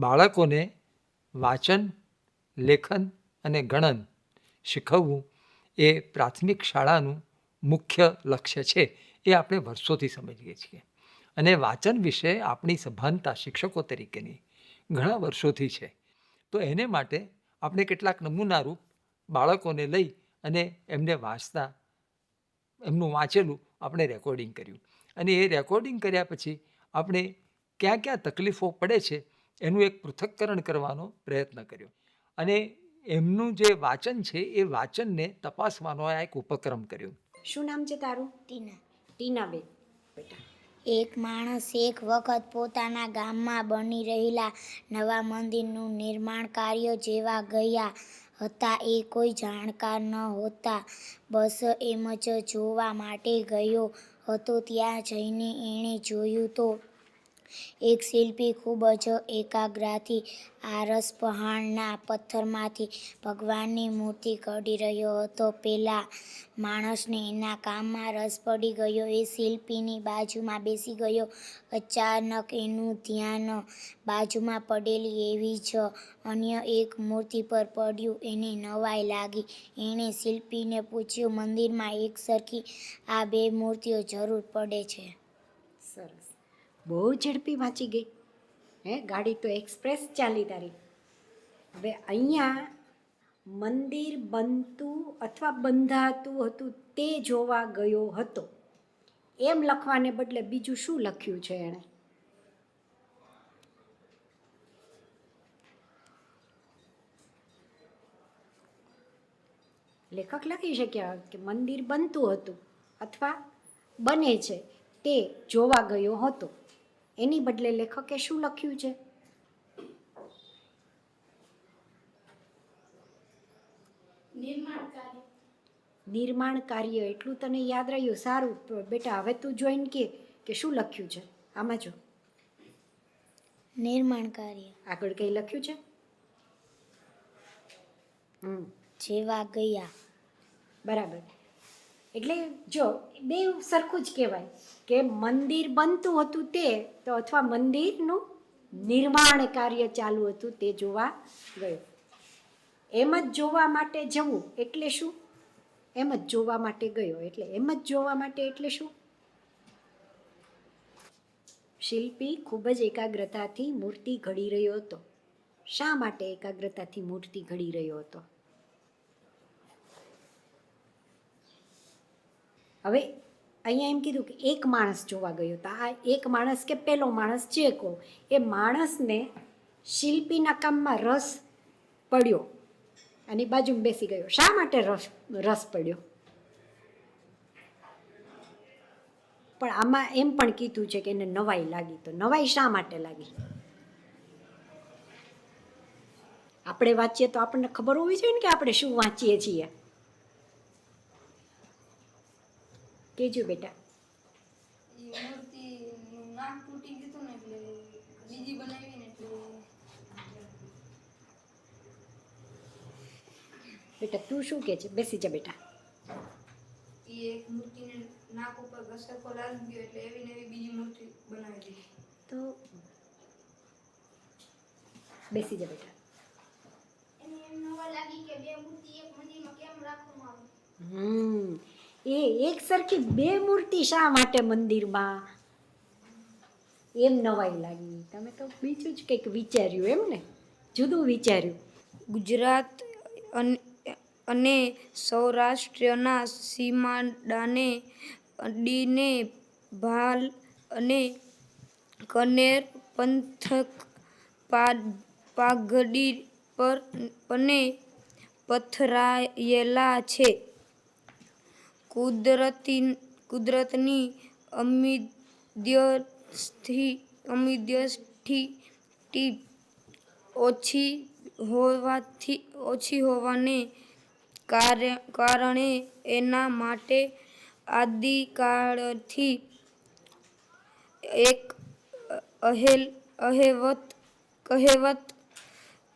બાળકોને વાંચન, લેખન અને ગણન શીખવવું એ પ્રાથમિક શાળાનું મુખ્ય લક્ષ્ય છે એ આપણે વર્ષોથી સમજીએ છીએ. અને વાંચન વિશે આપણી સભાનતા શિક્ષકો તરીકેની ઘણા વર્ષોથી છે. તો એને માટે આપણે કેટલાક નમૂનારૂપ બાળકોને લઈ અને એમને વાંચતા, એમનું વાંચેલું આપણે રેકોર્ડિંગ કર્યું. અને એ રેકોર્ડિંગ કર્યા પછી આપણે ક્યાં ક્યાં તકલીફો પડે છે એનું એક પૃથક્કરણ કરવાનો પ્રયત્ન કર્યો. અને એમનું જે વાંચન છે એ વાંચનને તપાસવાનો આ એક ઉપક્રમ કર્યો. શું નામ છે તારું? ટીના. ટીનાબેન બેટા. એક માણસ એક વખત પોતાના ગામમાં બની રહેલા નવા મંદિરનું નિર્માણ કાર્ય જેવા ગયા હતા એ કોઈ જાણકાર ન હોતા. બસ એમ જ જોવા માટે ગયો હતો ત્યાં જઈને એણે જોયું તો એક શિલ્પી ખૂબ જ એકાગ્રતાથી આરસ પહાણના પથ્થરમાંથી ભગવાનની મૂર્તિ ઘડી રહ્યો હતો. પેલા માણસને એના કામમાં રસ પડી ગયો. એ શિલ્પીની બાજુમાં બેસી ગયો. અચાનક એનું ધ્યાન બાજુમાં પડેલી એવી જ અન્ય એક મૂર્તિ પર પડ્યું. એને નવાઈ લાગી. એણે શિલ્પીને પૂછ્યું, મંદિરમાં એક સરખી આ બે મૂર્તિઓ જરૂર પડે છે? સરસ. બહુ ઝડપી વાંચી ગઈ. હે, ગાડી તો એક્સપ્રેસ ચાલી તારી. હવે અહીંયા મંદિર બનતું અથવા બંધાતું હતું તે જોવા ગયો હતો. એમ લખવાને બદલે બીજું શું લખ્યું છે એણે? લેખક લખી શક્યા કે મંદિર બનતું હતું અથવા બને છે તે જોવા ગયો હતો. એની બદલે લેખકે શું લખ્યું છે? નિર્માણ કાર્ય. એટલું તને યાદ રહ્યું? સારું બેટા હવે તું જોઈન કે કે શું લખ્યું છે? આમાં જો. નિર્માણ કાર્ય. આગળ કંઈ લખ્યું છે? હમ. જેવા ગયા. બરાબર. એટલે જો, બે સરખું જ કહેવાય કે મંદિર બનતું હતું તે, તો અથવા મંદિરનું નિર્માણ કાર્ય ચાલુ હતું તે જોવા ગયો. એમ જ જોવા માટે જવું એટલે શું? એમ જ જોવા માટે ગયો એટલે એમ જ જોવા માટે એટલે શું? શિલ્પી ખૂબ જ એકાગ્રતાથી મૂર્તિ ઘડી રહ્યો હતો. શા માટે એકાગ્રતાથી મૂર્તિ ઘડી રહ્યો હતો? હવે અહીંયા એમ કીધું કે એક માણસ જોવા ગયો તો આ એક માણસ કે પેલો માણસ જે કહો, એ માણસને શિલ્પીના કામમાં રસ પડ્યો. અને બાજુમાં બેસી ગયો. શા માટે રસ રસ પડ્યો? પણ આમાં એમ પણ કીધું છે કે એને નવાઈ લાગી. તો નવાઈ શા માટે લાગી? આપણે વાંચીએ તો આપણને ખબર હોવી જોઈએ ને કે આપણે શું વાંચીએ છીએ. કેજો બેટા. એ મૂર્તિનું નાક તૂટી ગયું ને એટલે બીજી બનાવી ને એટલે બેટા તું શું કહે છે? બેસી જા બેટા. એ એક મૂર્તિને નાક ઉપર ઘસરકો લાગી ગયો એટલે એવી ને એવી બીજી મૂર્તિ બનાવી દીધી. તો બેસી જા બેટા. એને એમ નવા લાગી કે બે મૂર્તિ એક મંદિરમાં કેમ રાખવામાં આવે? હમ. એ એક સરખી બે મૂર્તિ શા માટે મંદિરમાં? એમ નવાઈ લાગી. તમે તો બીજું જ કંઈક વિચાર્યું એમ ને? જુદું વિચાર્યું. ગુજરાત અને સૌરાષ્ટ્રના સીમાડાને અડીને ભાલ અને કનેર પંથક પાઘડી પર અને પથરાયેલા છે. કુદરતી, કુદરતની અમિદ્યથી અમિદ્યથી ઓછી હોવાથી, ઓછી હોવાને કારે- કારણે એના માટે આદિકાળથી એક અહેલ, અહેવત, કહેવત,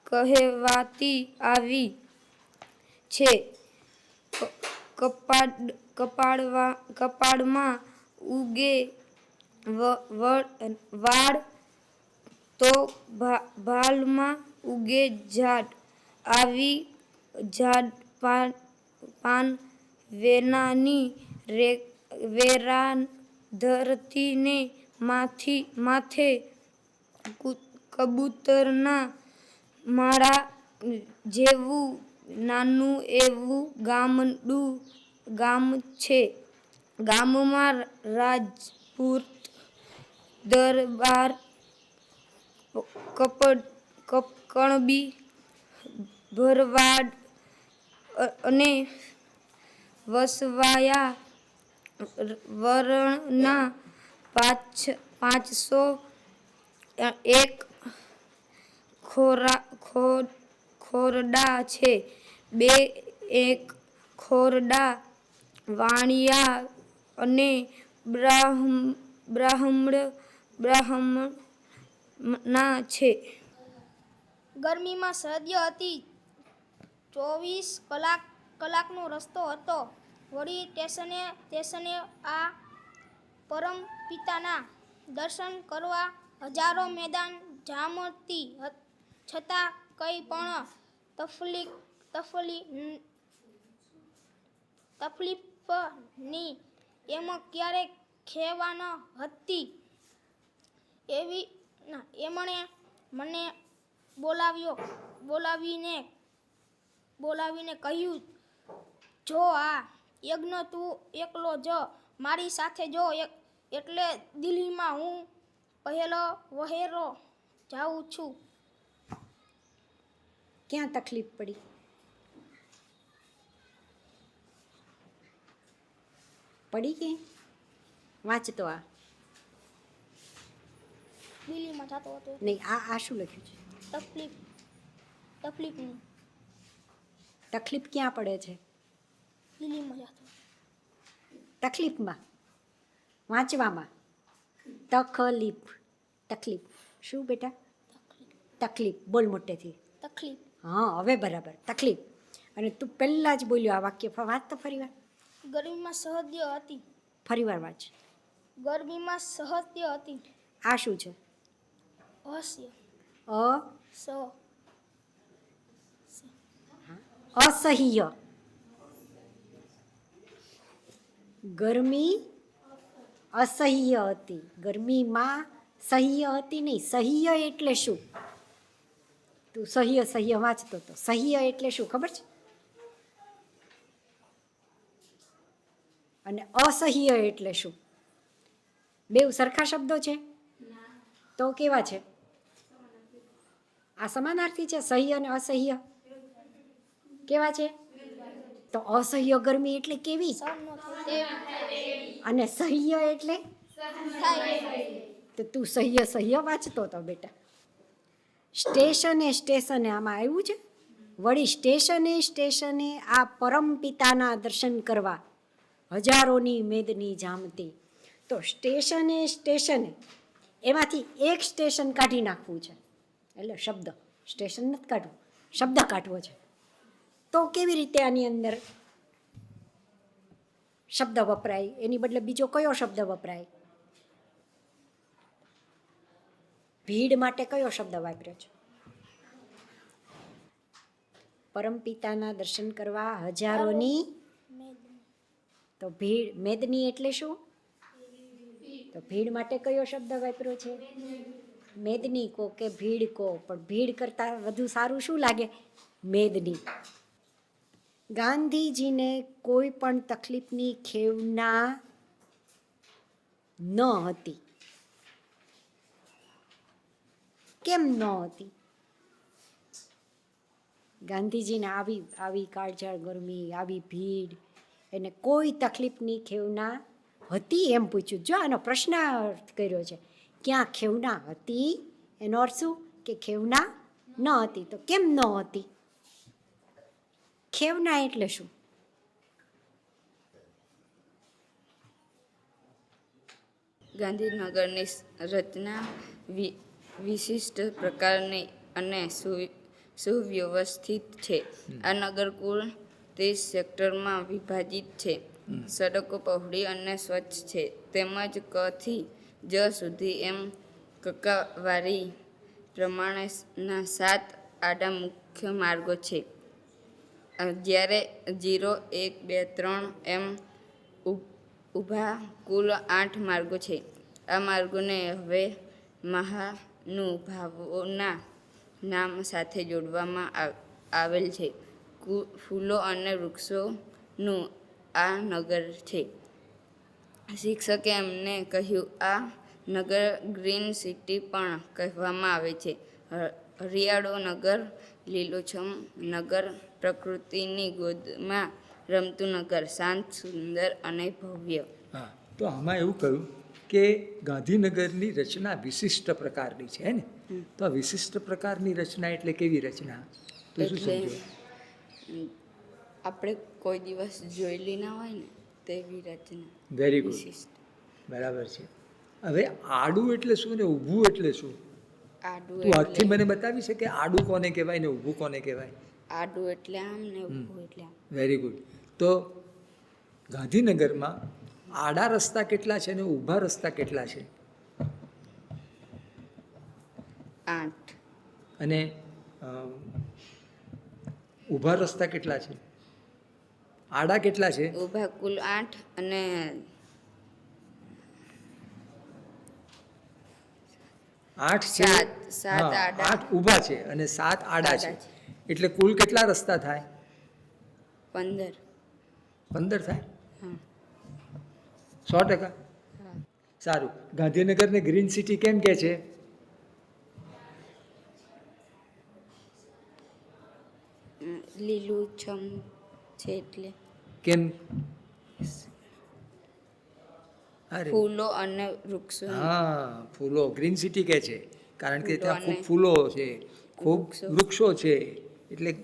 કહેવાતી આવી છે. કપાડ કપાળવા કપાળમાં ઉગે વાળ તો ભાલમાં ઉગે ઝાડ. આવી ઝાડ પાન પાન વેનાની રે વેરાન ધરતીને માથી માથે કબૂતરના માળા જેવું, નાનું એવું ગામડું ગામ છે. ગામમાં રાજપૂત દરબાર, કપડ, કપકણબી, ભરવાડ અને વસવાયા, વરણના પાંચ, પાંચસો એક ખોરા ખોરડા છે. બે, એક ખોરડા વાણિયા અને બ્રાહ્મ, બ્રાહ્મણ બ્રાહ્મણના છે. ગરમીમાં સદ્ય હતી. ચોવીસ કલાક, કલાકનો રસ્તો હતો. વળી સ્ટેશને સ્ટેશને આ પરમ પિતાના દર્શન કરવા હજારો મેદાન જામતી છતાં કંઈ પણ તફલીક, તફલી તકલીફની એમાં ક્યારેક ખેવા ન હતી? એવી, ના, એમણે મને બોલાવ્યો. બોલાવીને બોલાવીને કહ્યું, જો આ યજ્ઞ તું એકલો જ, મારી સાથે જો એટલે દિલ્હીમાં હું પહેલો વહેરો જાઉં છું. ક્યાં તકલીફ પડી? પડી કે? વાંચતો આ. દિલ્હીમાં જતો હતો. નહીં આ આ શું લખ્યું છે? તકલીફ તકલીફની. તકલીફ ક્યાં પડે છે? દિલ્હીમાં જતો તકલીફમાં? વાંચવામાં? તકલીફ તકલીફ. શું બેટા? તકલીફ. બોલ મોટેથી. તકલીફ. હા હવે બરાબર. તકલીફ. અને તું પહેલાં જ બોલ્યો આ વાક્ય. વાંચ તો ફરીવાર ગરમીમાં સહદ્ય હતી. ફરીવાર વાંચ ગરમીમાં સહદ્ય હતી. આ શું છે? અસહ્ય અ? સ. અસહ્ય. ગરમી અસહ્ય હતી. ગરમીમાં સહ્ય હતી નહીં. સહ્ય એટલે શું? તું સહ્ય સહ્ય વાંચતો તો. સહ્ય એટલે શું? ખબર છે? અને અસહ્ય એટલે શું? બેઉ સરખા શબ્દો છે? તો કેવા છે? આ સમાનાર્થી છે સહ્ય અને અસહ્ય? કેવા છે? તો અસહ્ય ગરમી એટલે કેવી? અને સહ્ય એટલે? તો તું સહ્ય સહ્ય વાંચતો હતો બેટા. સ્ટેશને સ્ટેશને આમાં આવ્યું છે? વળી સ્ટેશને સ્ટેશને આ પરમ પિતાના દર્શન કરવા હજારોની મેદની જામતી. તો સ્ટેશને સ્ટેશને એમાંથી એક સ્ટેશન કાઢી નાખવું છે. એટલે શબ્દ. સ્ટેશન નથી કાઢવું. શબ્દ કાઢવો છે. તો કેવી રીતે આની અંદર શબ્દ વપરાય? એની બદલે બીજો કયો શબ્દ વપરાય? ભીડ માટે કયો શબ્દ વાપર્યો છે? પરમપિતાના દર્શન કરવા હજારોની તો ભીડ, મેદની એટલે શું? તો ભીડ માટે કયો શબ્દ વાપર્યો છે? મેદની કો કે ભીડ કો? પણ ભીડ કરતાં વધુ સારું શું લાગે? મેદની. ગાંધીજીને કોઈ પણ તકલીફની ખેવના ન હતી. કેમ ન હતી? ગાંધીજીને આવી આવી કાળઝાળ ગરમી, આવી ભીડ એને કોઈ તકલીફની ખેવના હતી એમ પૂછ્યું. જો આનો પ્રશ્નાર્થ કર્યો છે, ક્યાં ખેવના હતી? એનો અર્થ શું? કે ખેવના ન હતી. તો કેમ ન હતી? ખેવના એટલે શું? ગાંધીનગરની રચના વિશિષ્ટ પ્રકારની અને સુવ્યવસ્થિત છે. આ નગર કુલ ત્રીસ સેક્ટરમાં વિભાજિત છે. સડકો પહોળી અને સ્વચ્છ છે. તેમજ કથી જ સુધી એમ કકાવારી પ્રમાણેના સાત આડા મુખ્ય માર્ગો છે. જ્યારે જીરો એક બે ત્રણ એમ ઊભા કુલ આઠ માર્ગો છે. આ માર્ગોને હવે મહાનુભાવોના નામ સાથે જોડવામાં આવેલ છે. ફૂલો અને વૃક્ષોનું આ નગર છે. શિક્ષકે એમને કહ્યું આ નગર ગ્રીન સિટી પણ કહેવામાં આવે છે. હરિયાળો નગર લીલોછમ નગર પ્રકૃતિની ગોદમાં રમતું નગર શાંત સુંદર અને ભવ્ય. હા તો આમાં એવું કહ્યું કે ગાંધીનગરની રચના વિશિષ્ટ પ્રકારની છે ને? તો આ વિશિષ્ટ પ્રકારની રચના એટલે કેવી રચના? તો શું સમજો આપણે કોઈ દિવસ જોયેલી ના હોય ને તેવી રચના વેરી ગુડ બરાબર છે. હવે આડું એટલે શું ને ઊભું એટલે શું? આડું તું હાથથી મને બતાવી શકે આડું કોને કહેવાય ને ઊભું કોને કહેવાય? આડું એટલે આમ ને ઊભું એટલે આમ. વેરી ગુડ તો ગાંધીનગરમાં આડા રસ્તા કેટલા છે ને ઊભા રસ્તા કેટલા છે? આઠ. અને ઊભા રસ્તા કેટલા છે? આડા કેટલા છે? ઊભા કુલ આઠ અને આઠ છે? આઠ ઊભા છે અને સાત આડા છે. એટલે કુલ કેટલા રસ્તા થાય? પંદર. પંદર થાય? હા. સો ટકા? સારું. ગાંધીનગરને ગ્રીન સિટી કેમ કે છે? લીલું છમ છે એટલે. કેમ? ફૂલો અને વૃક્ષો. હા ફૂલો. ગ્રીન સિટી કે છે. કારણ કે ત્યાં ખૂબ ફૂલો છે. ખૂબ વૃક્ષો. વૃક્ષો છે. એટલે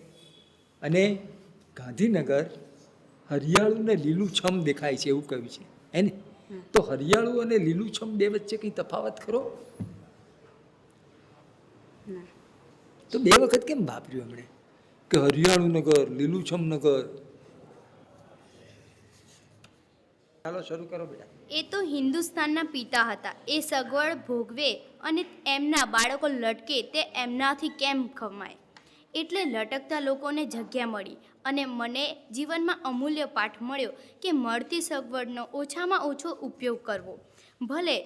અને ગાંધીનગર હરિયાળું ને લીલુંછમ દેખાય છે એવું કહ્યું છે. હે ને? તો હરિયાળું અને લીલુંછમ બે વચ્ચે કંઈ તફાવત ખરો? તો બે વખત કેમ વાપર્યું એમણે? કે હરિયાળું નગર, લીલુંછમ નગર. ચાલો શરૂ કરો બેટા. એ તો હિન્દુસ્તાનના પિતા હતા. એ સગવડ ભોગવે અને એમના બાળકો લટકે તે એમનાથી કેમ ખમાય? એટલે લટકતા લોકોને જગ્યા મળી અને મને જીવનમાં અમૂલ્ય પાઠ મળ્યો કે મળતી સગવડનો ઓછામાં ઓછો ઉપયોગ કરવો. ભલે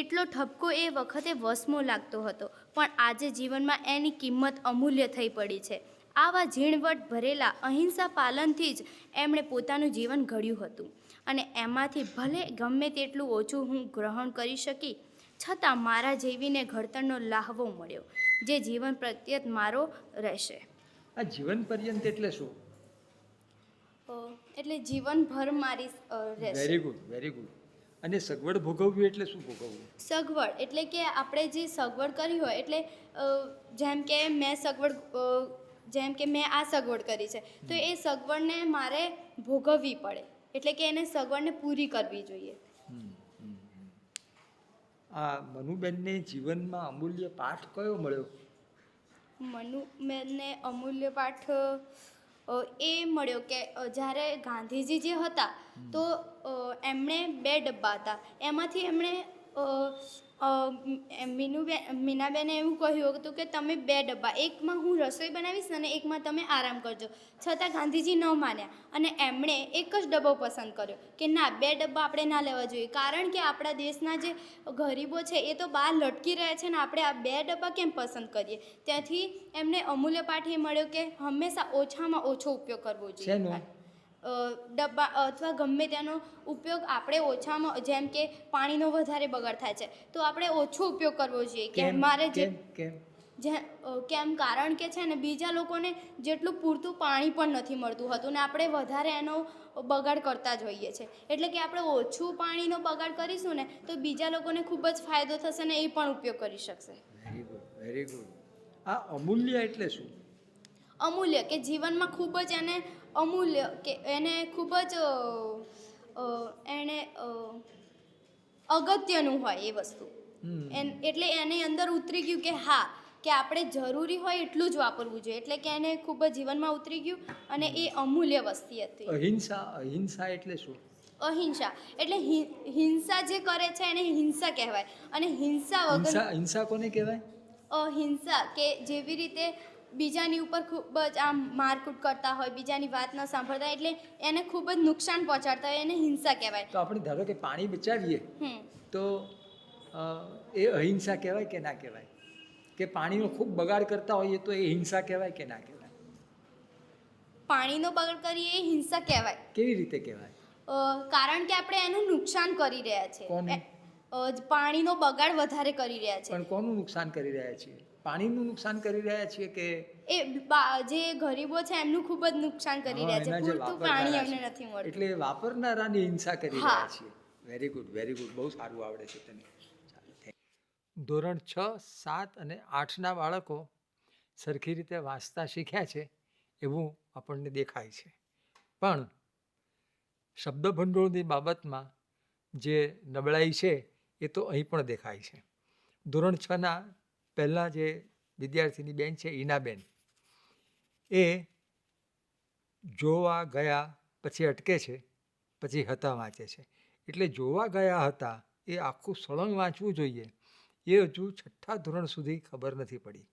એટલો ઠપકો એ વખતે વસમો લાગતો હતો, પણ આજે જીવનમાં એની કિંમત અમૂલ્ય થઈ પડી છે. આવા ઝીણવટ ભરેલા અહિંસા પાલનથી જ એમણે પોતાનું જીવન ઘડ્યું હતું. અને એમાંથી ભલે ગમે તેટલું ઓછું હું ગ્રહણ કરી શકી છતાં મારા જેવીને ઘડતરનો લાહવો મળ્યો જે જીવન પ્રત્યેત મારો રહેશે. આ જીવન પર્યંત એટલે શું? એટલે જીવનભર મારી રહેશે. વેરી ગુડ વેરી ગુડ અને સગવડ ભોગવવી એટલે શું ભોગવવું? સગવડ એટલે કે આપણે જે સગવડ કરી હોય એટલે જેમ કે મેં સગવડ જેમ કે મેં આ સગવડ કરી છે. તો એ સગવડને મારે ભોગવવી પડે. એટલે કે એને સગવડને પૂરી કરવી જોઈએ. આ મનુબેનને જીવનમાં અમૂલ્ય પાઠ કયો મળ્યો? મનુબેનને અમૂલ્ય પાઠ એ મળ્યો કે જ્યારે ગાંધીજી જે હતા તો એમણે બે ડબ્બા હતા. એમાંથી એમણે મીનુબેન મીનાબેને એવું કહ્યું હતું કે તમે બે ડબ્બા, એકમાં હું રસોઈ બનાવીશ અને એકમાં તમે આરામ કરજો. છતાં ગાંધીજી ન માન્યા અને એમણે એક જ ડબ્બો પસંદ કર્યો કે ના, બે ડબ્બા આપણે ના લેવા જોઈએ. કારણ કે આપણા દેશના જે ગરીબો છે એ તો બહાર લટકી રહ્યા છે ને આપણે આ બે ડબ્બા કેમ પસંદ કરીએ? ત્યાંથી એમને અમૂલ્ય પાઠ એ મળ્યો કે હંમેશા ઓછામાં ઓછો ઉપયોગ કરવો જોઈએ. ડબ્બા અથવા ગમે તેનો ઉપયોગ આપણે ઓછામાં જેમ કે પાણીનો વધારે બગાડ થાય છે તો આપણે ઓછો ઉપયોગ કરવો જોઈએ. કે કેમ? મારે જે જે કેમ કારણ કે છે ને બીજા લોકોને જેટલું પૂરતું પાણી પણ નથી મળતું હતું ને આપણે વધારે એનો બગાડ કરતા જ હોઈએ છીએ એટલે કે આપણે ઓછું પાણીનો બગાડ કરીશું ને તો બીજા લોકોને ખૂબ જ ફાયદો થશે ને એ પણ ઉપયોગ કરી શકશે. વેરી ગુડ વેરી ગુડ આ અમૂલ્ય એટલે શું? અમૂલ્ય કે જીવનમાં ખૂબ જ એને અમૂલ્ય કે એને ખૂબ જ એને અગત્યનું હોય એ વસ્તુ. એટલે એની અંદર ઉતરી ગયું કે હા કે આપણે જરૂરી હોય એટલું જ વાપરવું જોઈએ. એટલે કે એને ખૂબ જ જીવનમાં ઉતરી ગયું અને એ અમૂલ્ય વસ્તી હતી. અહિંસા અહિંસા એટલે શું? અહિંસા. એટલે હિંસા જે કરે છે એને હિંસા કહેવાય. અને હિંસા વગર હિંસા કોને કહેવાય? અહિંસા કે જેવી રીતે બીજાની ઉપર ખૂબ જ આમ મારકૂટ કરતા હોય બીજાની વાત ન સાંભળતા એટલે એને ખૂબ જ નુકસાન પહોંચાડતા હોય એને હિંસા કહેવાય. તો આપણે ધારો કે પાણી બચાવીએ તો એ અહિંસા કહેવાય કે ના કહેવાય? કે પાણીનો ખૂબ બગાડ કરતા હોઈએ તો એ હિંસા કહેવાય કે ના કહેવાય? પાણીનો બગાડ કરીએ એ હિંસા કહેવાય. કેવી રીતે કહેવાય? કારણ કે આપણે એનું નુકસાન કરી રહ્યા છે. પાણીનો બગાડ વધારે કરી રહ્યા છે. પણ કોનું નુકસાન કરી રહ્યા છીએ? પાણીનું નુકસાન કરી રહ્યા છીએ કે એ જે ગરીબો છે એમનું ખૂબ જ નુકસાન કરી રહ્યા છે. પૂરતું પાણી એમને નથી મળતું. એટલે વાપરનારાની હિંસા કરી રહ્યા છીએ. વેરી ગુડ વેરી ગુડ બહુ સારું આવડે છે તને. ધોરણ છ સાત અને આઠના બાળકો સરખી રીતે વાંચતા શીખ્યા છે એવું આપણને દેખાય છે. પણ શબ્દ ભંડોળની બાબતમાં જે નબળાઈ છે એ તો અહીં પણ દેખાય છે. ધોરણ છના પહેલાં જે વિદ્યાર્થીની બેન છે, ઈનાબેન, એ જોવા ગયા પછી અટકે છે, પછી હતા વાંચે છે. એટલે જોવા ગયા હતા એ આખું સળંગ વાંચવું જોઈએ. એ હજુ છઠ્ઠા ધોરણ સુધી ખબર નથી પડી.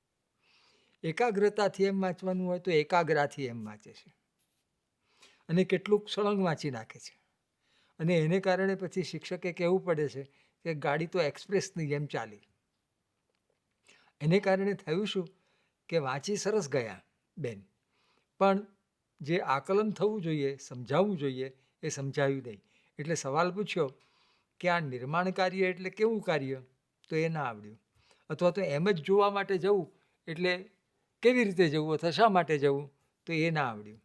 એકાગ્રતાથી એમ વાંચવાનું હોય તો એકાગ્રાથી એમ વાંચે છે. અને કેટલુંક સળંગ વાંચી નાખે છે. અને એને કારણે પછી શિક્ષકે કહેવું પડે છે કે ગાડી તો એક્સપ્રેસની જેમ ચાલી. એને કારણે થયું શું કે વાંચી સરસ ગયા બેન. પણ જે આકલન થવું જોઈએ, સમજાવવું જોઈએ એ સમજાવ્યું નહીં. એટલે સવાલ પૂછ્યો કે આ નિર્માણ કાર્ય એટલે કેવું કાર્ય? તો એ ના આવડ્યું. અથવા તો એમ જ જોવા માટે જવું એટલે કેવી રીતે જવું અથવા શા માટે જવું? તો એ ના આવડ્યું.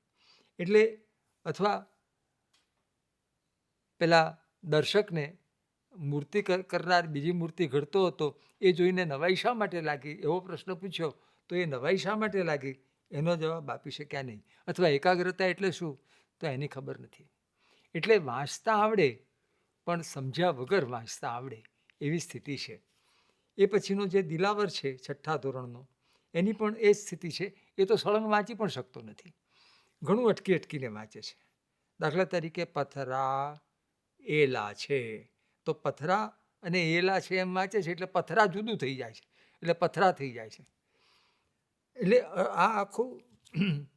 એટલે અથવા પેલા દર્શકને મૂર્તિ કર- કરનાર બીજી મૂર્તિ ઘડતો હતો, એ જોઈને નવાઈ શા માટે લાગી? એવો પ્રશ્ન પૂછ્યો, તો એ નવાઈ શા માટે લાગી? એનો જવાબ આપી શક્યા નહીં. અથવા એકાગ્રતા એટલે શું? તો એની ખબર નથી. એટલે વાંચતા આવડે, પણ સમજ્યા વગર વાંચતા આવડે, એવી સ્થિતિ છે. એ પછીનો જે દિલાવર છે, છઠ્ઠા ધોરણનો, એની પણ એ જ સ્થિતિ છે. એ તો સળંગ વાંચી પણ શકતો નથી. ઘણું અટકી અટકીને વાંચે છે. દાખલા તરીકે, પથરા એલા છે. તો પથરા અને એલા છે એમ વાંચે છે એટલે પથરા જુદું થઈ જાય છે, એટલે પથરા થઈ જાય છે. એટલે આ આખું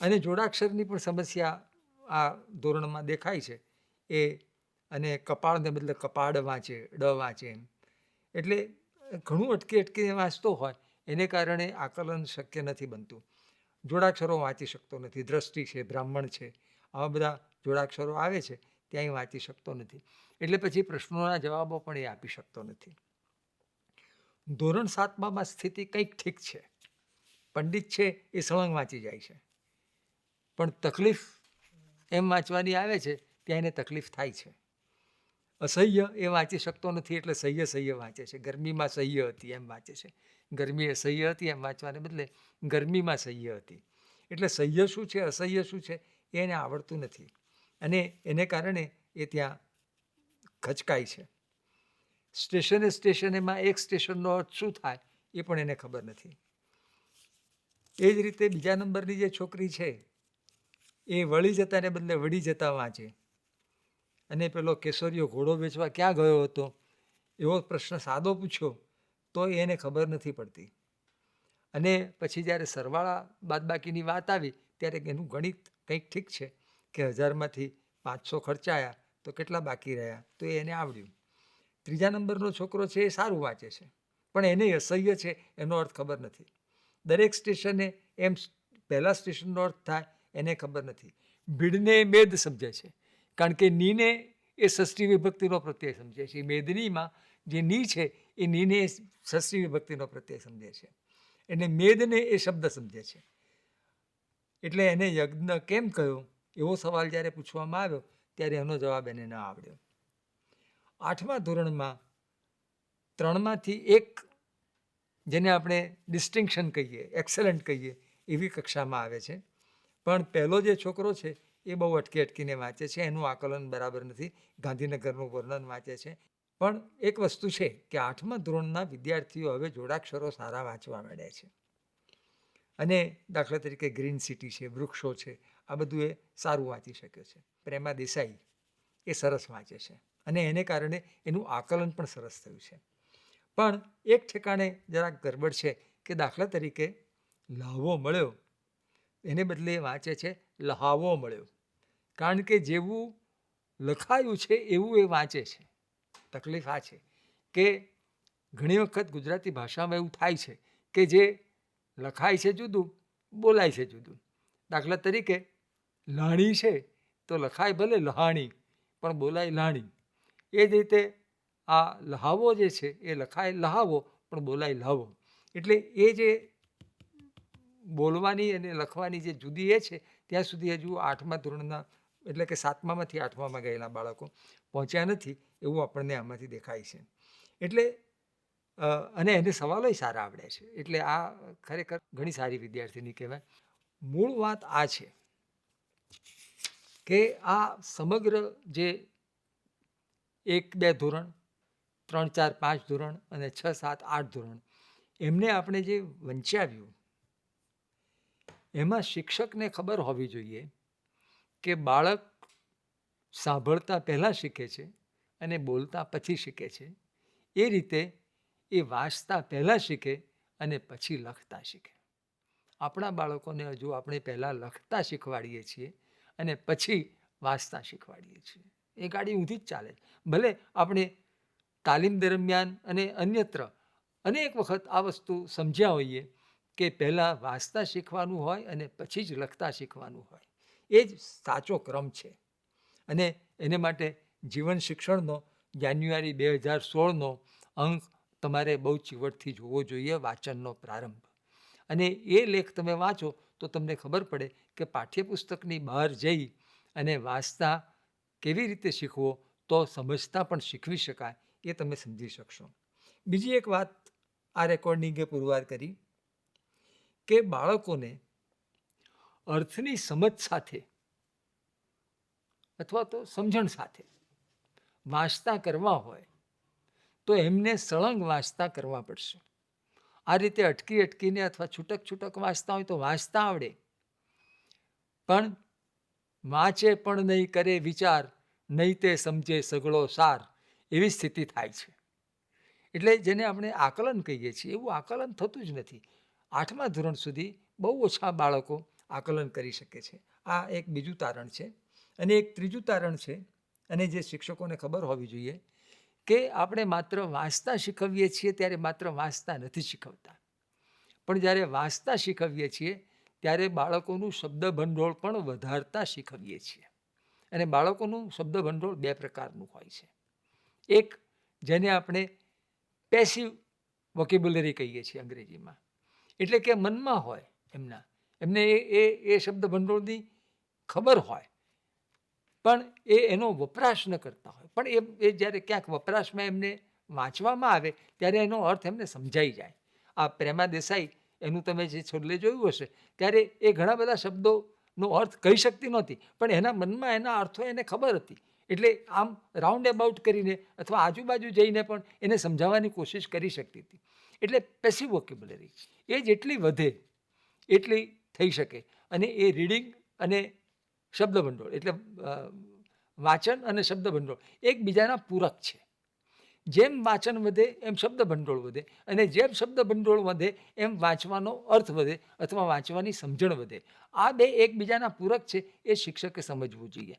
અને જોડાક્ષરની પણ સમસ્યા આ ધોરણમાં દેખાય છે. એ અને કપાળને બદલે કપાળ વાંચે, ડ વાંચે એમ. એટલે ઘણું અટકી અટકીને વાંચતો હોય, એને કારણે આકલન શક્ય નથી બનતું. જોડાક્ષરો વાંચી શકતો નથી, દ્રષ્ટિ છે, બ્રાહ્મણ છે, આવા બધા જોડાક્ષરો આવે છે, ત્યાંય વાંચી શકતો નથી. એટલે પછી પ્રશ્નોના જવાબો પણ એ આપી શકતો નથી. ધોરણ સાતમામાં સ્થિતિ કંઈક ઠીક છે. પંડિત છે એ સળંગ વાંચી જાય છે. પણ તકલીફ એમ વાંચવાની આવે છે ત્યાં એને તકલીફ થાય છે. અસહ્ય એ વાંચી શકતો નથી એટલે સહ્ય સહ્ય વાંચે છે. ગરમીમાં સહ્ય હતી એમ વાંચે છે. ગરમી અસહ્ય હતી એમ વાંચવાને બદલે ગરમીમાં સહ્ય હતી. એટલે સહ્ય શું છે, અસહ્ય શું છે એ એને આવડતું નથી. અને એને કારણે એ ત્યાં ખચકાય છે. સ્ટેશને સ્ટેશનેમાં એક સ્ટેશનનો અર્થ શું થાય એ પણ એને ખબર નથી. એ જ રીતે બીજા નંબરની જે છોકરી છે, એ વળી જતાને બદલે વળી જતા વાંચે. અને પેલો કેસરીયો ઘોડો વેચવા ક્યાં ગયો હતો? એવો પ્રશ્ન સાદો પૂછ્યો તો એને ખબર નથી પડતી. અને પછી જ્યારે સરવાળા બાદબાકીની વાત આવી ત્યારે એનું ગણિત કંઈક ઠીક છે કે હજારમાંથી પાંચસો ખર્ચાયા તો કેટલા બાકી રહ્યા? તો એને આવડ્યું. ત્રીજા નંબરનો છોકરો છે એ સારું વાંચે છે. પણ એને અસહ્ય છે એનો અર્થ ખબર નથી. દરેક સ્ટેશને એમ પહેલા સ્ટેશનનો અર્થ થાય એને ખબર નથી. ભીડને મેદ સમજે છે. કારણ કે નીને એ ષષ્ઠી વિભક્તિનો પ્રત્યય સમજે છે. મેદનીમાં જે ની છે એ નીને એ ષષ્ઠી વિભક્તિનો પ્રત્યય સમજે છે. એને મેદને એ શબ્દ સમજે છે. એટલે એને યજ્ઞ કેમ કહ્યો એવો સવાલ જ્યારે પૂછવામાં આવ્યો ત્યારે એનો જવાબ એને ન આવડ્યો. આઠમા ધોરણમાં ત્રણમાંથી એક, જેને આપણે ડિસ્ટિંક્શન કહીએ એક્સલન્ટ કહીએ, એવી કક્ષામાં આવે છે. પણ પહેલો જે છોકરો છે, એ બહુ અટકી અટકીને વાંચે છે. એનું આકલન બરાબર નથી. ગાંધીનગરનું વર્ણન વાંચે છે. પણ એક વસ્તુ છે કે આઠમા ધોરણના વિદ્યાર્થીઓ હવે જોડાક્ષરો સારા વાંચવા માંડ્યા છે. અને દાખલા તરીકે ગ્રીન સિટી છે, વૃક્ષો છે આ બધું એ સારું વાંચી શકે છે. પ્રેમા દેસાઈ એ સરસ વાંચે છે અને એને કારણે એનું આકલન પણ સરસ થયું છે. પણ એક ઠેકાણે જરાક ગરબડ છે કે દાખલા તરીકે લહાવો મળ્યો, એને બદલે વાંચે છે લહાવો મળ્યો. કારણ કે જેવું લખાયું છે એવું એ વાંચે છે. તકલીફ આ છે કે ઘણી વખત ગુજરાતી ભાષામાં એવું થાય છે કે જે લખાય છે જુદું, બોલાય છે જુદું. દાખલા તરીકે લાણી છે, તો લખાય ભલે લહાણી, પણ બોલાય લાણી. એ જ રીતે આ લહાવો જે છે, એ લખાય લહાવો, પણ બોલાય લહાવો. એટલે એ જે બોલવાની અને લખવાની જે જુદી એ છે, ત્યાં સુધી હજુ આઠમા ધોરણના, એટલે કે સાતમામાંથી આઠમામાં ગયેલા બાળકો પહોંચ્યા નથી, એવું આપણને આમાંથી દેખાય છે. એટલે અને એને સવાલોય સારા આવડે છે. એટલે આ ખરેખર ઘણી સારી વિદ્યાર્થીની કહેવાય. મૂળ વાત આ છે. કે આ સમગ્ર જે એક, બે ધોરણ, ત્રણ, ચાર, પાંચ ધોરણ અને છ, સાત, આઠ ધોરણ એમને આપણે જે વંચાવ્યું, એમાં શિક્ષકને ખબર હોવી જોઈએ કે બાળક સાંભળતા પહેલાં શીખે છે અને બોલતા પછી શીખે છે. એ રીતે એ વાંચતા પહેલાં શીખે અને પછી લખતા શીખે. આપણા બાળકોને હજુ આપણે પહેલાં લખતા શીખવાડીએ છીએ અને પછી વાંચતા શીખવાડીએ છીએ. એ ગાડી ઊંધી જ ચાલે ભલે આપણે તાલીમ દરમિયાન અને અન્યત્ર અનેક વખત આ વસ્તુ સમજ્યા હોઈએ કે પહેલાં વાંચતા શીખવાનું હોય અને પછી જ લખતા શીખવાનું હોય. એ જ સાચો ક્રમ છે. અને એને માટે જીવન શિક્ષણનો જાન્યુઆરી બે હજાર સોળનો અંક તમારે બહુ ચીવટથી જોવો જોઈએ, વાંચનનો પ્રારંભ. અને એ લેખ તમે વાંચો તો તમને ખબર પડે કે પાઠ્યપુસ્તકની બહાર જઈ અને વાંચતા કેવી રીતે શીખવો, તો સમજતા પણ શીખવી શકાય, એ તમે સમજી શકશો. બીજી એક વાત આ રેકોર્ડિંગે પુરવાર કરી કે બાળકોને અર્થની સમજ સાથે અથવા તો સમજણ સાથે વાંચતા કરવા હોય, તો એમને સળંગ વાંચતા કરવા પડશે. આ રીતે અટકી અટકીને અથવા છૂટક છૂટક વાંચતા હોય તો વાંચતા આવડે. પણ વાંચે પણ નહીં, કરે વિચાર, નહીં તે સમજે સગળો સાર, એવી સ્થિતિ થાય છે. એટલે જેને આપણે આકલન કહીએ છીએ, એવું આકલન થતું જ નથી. આઠમા ધોરણ સુધી બહુ ઓછા બાળકો આકલન કરી શકે છે. આ એક બીજું તારણ છે. અને એક ત્રીજું તારણ છે. અને જે શિક્ષકોને ખબર હોવી જોઈએ કે આપણે માત્ર વાંચતા શીખવીએ છીએ ત્યારે માત્ર વાંચતા નથી શીખવતા. પણ જ્યારે વાંચતા શીખવીએ છીએ, ત્યારે બાળકોનું શબ્દ ભંડોળ પણ વધારતા શીખવીએ છીએ. અને બાળકોનું શબ્દ ભંડોળ બે પ્રકારનું હોય છે. એક, જેને આપણે પેસિવ વોકેબ્યુલરી કહીએ છીએ અંગ્રેજીમાં. એટલે કે મનમાં હોય એમના. એમને એ એ શબ્દ ભંડોળની ખબર હોય. પણ એ એનો વપરાશ ન કરતા હોય. પણ એ એ જ્યારે ક્યાંક વપરાશમાં એમને વાંચવામાં આવે, ત્યારે એનો અર્થ એમને સમજાઈ જાય. આ પ્રેમા દેસાઈ, એનું તમે જે છોડલે જોયું હશે, ત્યારે એ ઘણા બધા શબ્દોનો અર્થ કહી શકતી નહોતી, પણ એના મનમાં એના અર્થો એને ખબર હતી. એટલે આમ રાઉન્ડ એબાઉટ કરીને અથવા આજુબાજુ જઈને પણ એને સમજાવવાની કોશિશ કરી શકતી હતી. એટલે પેસિવ વોકેબ્યુલરી એ જેટલી વધે, એટલી થઈ શકે. અને એ રીડિંગ અને શબ્દભંડોળ એટલે વાંચન અને શબ્દભંડોળ. એકબીજાના પૂરક છે. જેમ વાંચન વધે, એમ શબ્દભંડોળ વધે અને જેમ શબ્દભંડોળ વધે, એમ વાંચવાનો અર્થ વધે અથવા વાંચવાની સમજણ વધે. આ બે એકબીજાના પૂરક છે, એ શિક્ષકે સમજવું જોઈએ.